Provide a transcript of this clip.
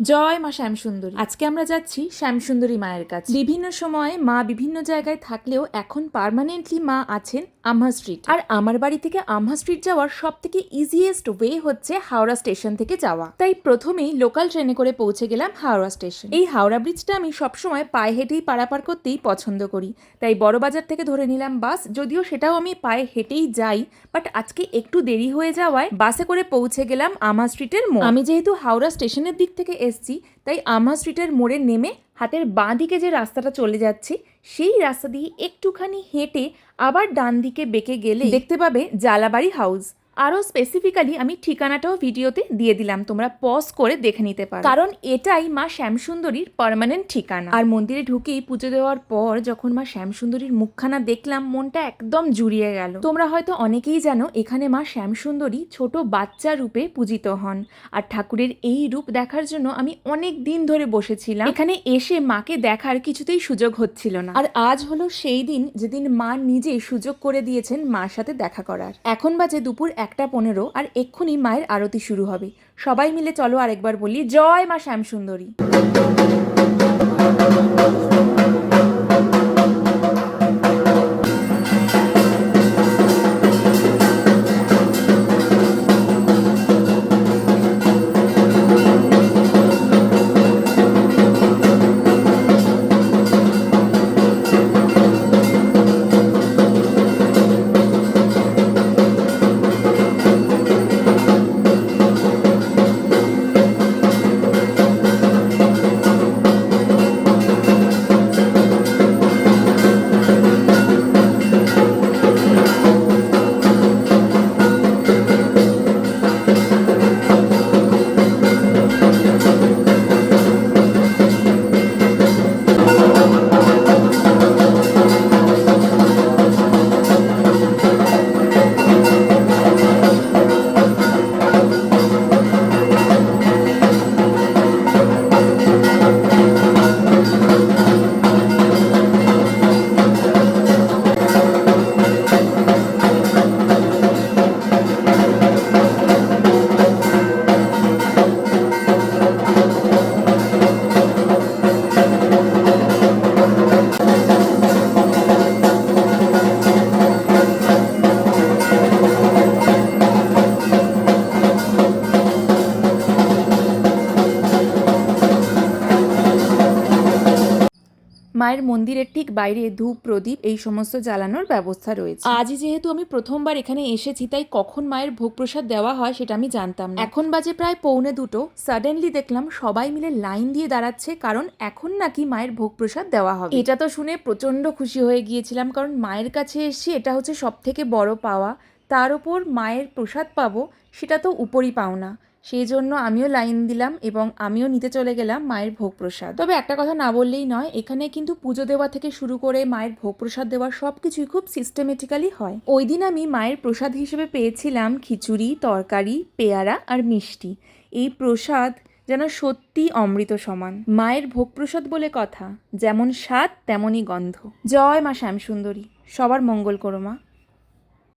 জয় মা শ্যামসুন্দরী। আজকে আমরা যাচ্ছি শ্যামসুন্দরী মায়ের কাছে। বিভিন্ন সময়ে মা বিভিন্ন জায়গায় থাকলেও এখন পার্মানেন্টলি মা আছেন আমহা স্ট্রিট আর আমার বাড়ি থেকে আমহা স্ট্রিট যাওয়ার সব থেকে ইজিয়েস্ট ওয়ে হচ্ছে হাওড়া স্টেশন থেকে যাওয়া। তাই প্রথমেই লোকাল ট্রেনে করে পৌঁছে গেলাম হাওড়া স্টেশন এই হাওড়া ব্রিজটা আমি সবসময় পায়ে হেঁটেই পারাপার করতেই পছন্দ করি। তাই বড় বাজার থেকে ধরে নিলাম বাস যদিও সেটাও আমি পায়ে হেঁটেই যাই বাট আজকে একটু দেরি হয়ে যাওয়ায় বাসে করে পৌঁছে গেলাম আমহা স্ট্রিটের মোড়। আমি যেহেতু হাওড়া স্টেশনের দিক থেকে এসছি, তাই আমা স্ট্রিটের মোড়ে নেমে হাতের বাঁ দিকে যে রাস্তাটা চলে যাচ্ছে, সেই রাস্তা দিয়ে একটুখানি হেঁটে আবার ডান দিকে বেঁকে গেলে দেখতে পাবে জালাবাড়ি হাউস আরও স্পেসিফিক্যালি আমি ঠিকানাটাও ভিডিওতে দিয়ে দিলাম, তোমরা পজ করে দেখে নিতে পারো। কারণ এটাই মা শ্যামসুন্দরীর পার্মানেন্ট ঠিকানা। আর মন্দিরে ঢুকেই পুজো দেওয়ার পর যখন মা শ্যামসুন্দরীর মুখখানা দেখলাম, মনটা একদম জুড়িয়ে গেল। তোমরা হয়তো অনেকেই জানো, এখানে মা শ্যামসুন্দরী ছোট বাচ্চা রূপে পূজিত হন। আর ঠাকুরের এই রূপ দেখার জন্য আমি অনেক দিন ধরে বসেছিলাম। এখানে এসে মাকে দেখার কিছুতেই সুযোগ হচ্ছিল না। আর আজ হলো সেই দিন যেদিন মা নিজে সুযোগ করে দিয়েছেন মার সাথে দেখা করার। এখন বাজে দুপুর একটা পনেরো আর এক্ষুনি মায়ের আরতি শুরু হবে। সবাই মিলে চলো আরেকবার বলি, জয় মা শ্যামসুন্দরী। মায়ের মন্দিরের ঠিক বাইরে ধূপ প্রদীপ এই সমস্ত জ্বালানোর ব্যবস্থা রয়েছে। আজই যেহেতু আমি প্রথমবার এখানে এসেছি তাই কখন মায়ের ভোগ প্রসাদ দেওয়া হয় সেটা আমি জানতাম না। এখন বাজে প্রায় পৌনে দুটো। সাডেনলি দেখলাম সবাই মিলে লাইন দিয়ে দাঁড়াচ্ছে কারণ এখন নাকি মায়ের ভোগ প্রসাদ দেওয়া হবে। এটা তো শুনে প্রচণ্ড খুশি হয়ে গিয়েছিলাম কারণ মায়ের কাছে এসেছি এটা হচ্ছে সব থেকে বড় পাওয়া। তার উপর মায়ের প্রসাদ পাবো সেটা তো উপরই পাওনা। সেই জন্য আমিও লাইন দিলাম এবং আমিও নিতে চলে গেলাম মায়ের ভোগ প্রসাদ। তবে একটা কথা না বললেই নয়, এখানে কিন্তু পুজো দেওয়া থেকে শুরু করে মায়ের ভোগ প্রসাদ দেওয়া সব কিছুই খুব সিস্টেমেটিক্যালি হয়। ওই দিন আমি মায়ের প্রসাদ হিসেবে পেয়েছিলাম খিচুড়ি, তরকারি, পেয়ারা আর মিষ্টি। এই প্রসাদ যেন সত্যি অমৃত সমান। মায়ের ভোগ প্রসাদ বলে কথা, যেমন স্বাদ তেমনই গন্ধ। জয় মা শ্যামসুন্দরী, সবার মঙ্গল করো মা।